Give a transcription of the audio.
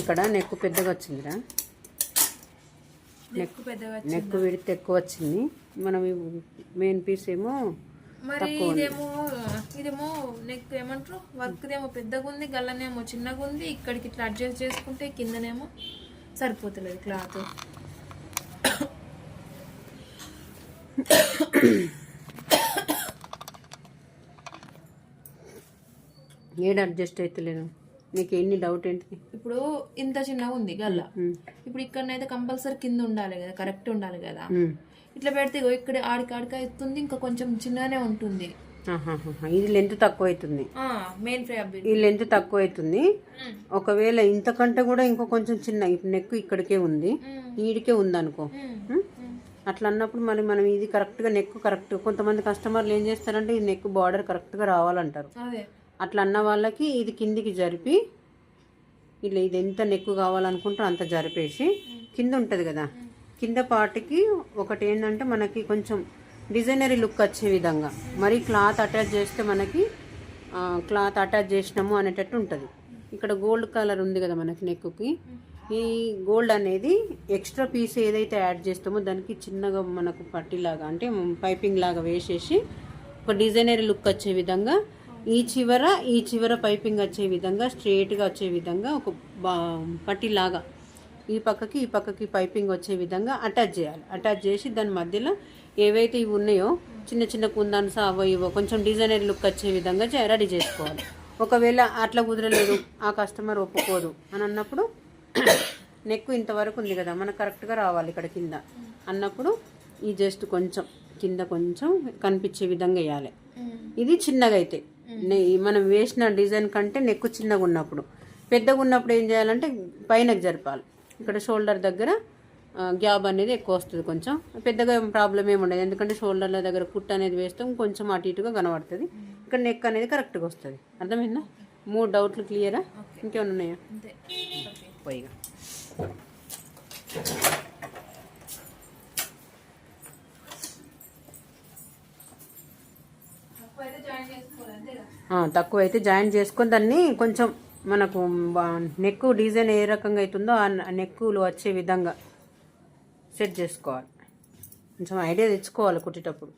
ఇక్కడ నెక్ పెద్దగా వచ్చిందిరా. నెక్ పెద్దగా నెక్ విడితే ఎక్కువ వచ్చింది. మనం మెయిన్ పీస్ ఏమో మరి ఇదేమో ఇదేమో నెక్ ఏమంటారు? వర్క్ ఏమో పెద్దగా ఉంది గల్లనేమో చిన్నగా ఉంది. ఇక్కడికి ఇట్లా అడ్జస్ట్ చేసుకుంటే కిందనేమో సరిపోతలేదు క్లాత్. ఏడు అడ్జస్ట్ అవుతలేను నీకు ఎన్ని డౌట్ ఏంటి? ఇప్పుడు ఇంత చిన్నగా ఉంది గల్ల. ఇప్పుడు ఇక్కడనైతే కంపల్సరీ కింద ఉండాలి కదా కరెక్ట్ ఉండాలి కదా. ఇట్లా పెడితే ఇక్కడ ఆడికి ఆడికి అవుతుంది ఇంకా కొంచెం చిన్నగానే ఉంటుంది. ఇది లెంత్ తక్కువ అవుతుంది. మెయిన్ ఈ లెంత్ తక్కువ అవుతుంది. ఒకవేళ ఇంతకంటే కూడా ఇంకో కొంచెం చిన్న నెక్ ఇక్కడికే ఉంది. ఈడికే ఉంది అనుకో ఉం? అట్లా అన్నప్పుడు మరి మనం ఇది కరెక్ట్గా నెక్ కరెక్ట్ కొంతమంది కస్టమర్లు ఏం చేస్తారంటే ఈ నెక్ బార్డర్ కరెక్ట్గా రావాలంటారు. అట్లా అన్న వాళ్ళకి ఇది కిందికి జరిపి ఇలా ఇది ఎంత నెక్కు కావాలనుకుంటారో అంత జరిపేసి కింద ఉంటుంది కదా. కింద పార్ట్కి ఒకటి ఏంటంటే మనకి కొంచెం డిజైనరీ లుక్ వచ్చే విధంగా. మరి క్లాత్ అటాచ్ చేస్తే మనకి క్లాత్ అటాచ్ చేసినాము అనేటట్టు ఉంటుంది. ఇక్కడ గోల్డ్ కలర్ ఉంది కదా మనకి నెక్కుకి. ఈ గోల్డ్ అనేది ఎక్స్ట్రా పీస్ ఏదైతే యాడ్ చేస్తామో దానికి చిన్నగా మనకు పట్టిలాగా అంటే పైపింగ్ లాగా వేసేసి ఒక డిజైనరీ లుక్ వచ్చే విధంగా ఈ చివర ఈ చివర పైపింగ్ వచ్చే విధంగా స్ట్రేట్గా వచ్చే విధంగా ఒక పట్టిలాగా ఈ పక్కకి ఈ పక్కకి పైపింగ్ వచ్చే విధంగా అటాచ్ చేయాలి. అటాచ్ చేసి దాని మధ్యలో ఏవైతే ఇవి ఉన్నాయో చిన్న చిన్న కుందాన్స్ అవో ఇవో కొంచెం డిజైనర్ లుక్ వచ్చే విధంగా రెడీ చేసుకోవాలి. ఒకవేళ అట్లా కుదరలేదు ఆ కస్టమర్ ఒప్పుకోదు అని అన్నప్పుడు నెక్ ఇంతవరకు ఉంది కదా మనకు కరెక్ట్గా రావాలి ఇక్కడ కింద అన్నప్పుడు ఈ జస్ట్ కొంచెం కింద కొంచెం కనిపించే విధంగా వేయాలి. ఇది చిన్నగా అయితే. మనం వేసిన డిజైన్ కంటే నెక్ చిన్నగా ఉన్నప్పుడు. పెద్దగా ఉన్నప్పుడు ఏం చేయాలంటే పైనకి జరపాలి. ఇక్కడ షోల్డర్ దగ్గర ఆ, గ్యాప్ అనేది ఎక్కువ వస్తుంది కొంచెం. పెద్దగా ప్రాబ్లం ఏమి ఉండదు. ఎందుకంటే షోల్డర్ల దగ్గర కుట్ అనేది వేస్తాం కొంచెం అటు ఇటుగా కనబడుతుంది. ఇక్కడ నెక్ అనేది కరెక్ట్గా వస్తుంది. అర్థమైందా? మూడు డౌట్లు క్లియరా? ఇంకేమైనా ఉన్నాయా? పోయిగా అయితే జాయిన్ చేసుకోవాలి అంతే కదా ఆ, తక్కువ అయితే జాయిన్ చేసుకొని దాన్ని కొంచెం మనకు నెక్ డిజైన్ ఏ రకంగా అవుతుందో ఆ నెక్కులు వచ్చే విధంగా సెట్ చేసుకోవాలి. కొంచెం ఐడియా తెచ్చుకోవాలి కుట్టేటప్పుడు.